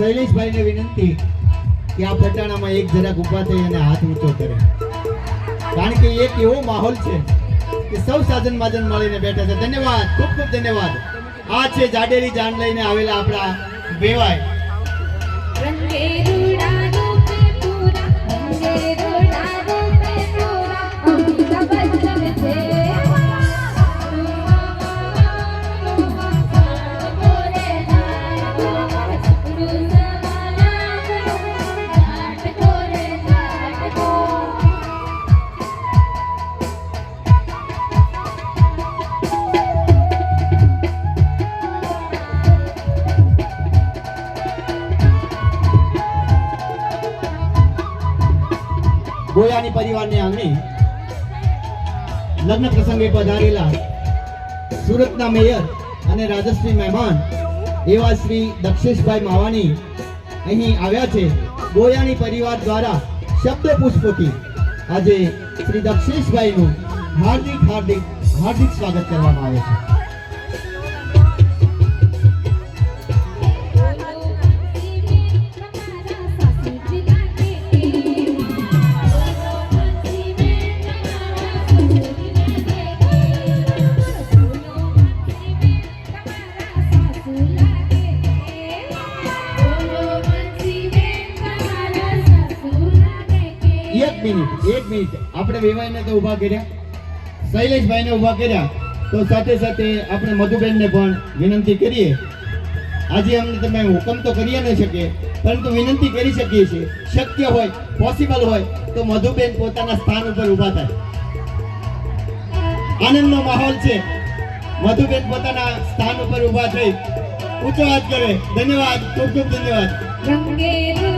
શૈલેષભાઈને વિનંતી કે આ પટાણામાં એક જરાક ઊભા થઈ અને હાથ ઊંચો કરે. કારણ કે એક એવો માહોલ છે કે સૌ સાધન માધન મળીને બેઠા છે. ધન્યવાદ, ખૂબ ખૂબ ધન્યવાદ. આ છે જાડેરી જાન લઈને આવેલા આપણા વેવાય. ગોયાની પરિવારની આંગણે લગ્ન પ્રસંગે પધારેલા સુરતના મેયર અને રાજશ્રી મહેમાન એવા શ્રી દક્ષેશભાઈ માવાણી અહીં આવ્યા છે. ગોયાની પરિવાર દ્વારા શબ્દ પુષ્પોથી આજે શ્રી દક્ષેશભાઈનું હાર્દિક હાર્દિક હાર્દિક સ્વાગત કરવામાં આવે છે. મિનિટ, એક મિનિટ. આપણે વેવાઈને તો ઊભા કર્યા. શૈલેષભાઈને ઊભા કર્યા. તો સાથે સાથે આપણે મધુબેનને પણ વિનંતી કરીએ. આજે અમને તમે હુકમ તો કરી ન શકીએ પરંતુ વિનંતી કરી શકીએ છીએ. શક્ય હોય પોસિબલ હોય, તો મધુબેન પોતાના સ્થાન ઉપર ઊભા થાય. આનંદનો માહોલ છે. મધુબેન પોતાના સ્થાન ઉપર ઊભા થઈ. ઊંચો હાથ કરે. ધન્યવાદ. ખૂબ ખૂબ ધન્યવાદ.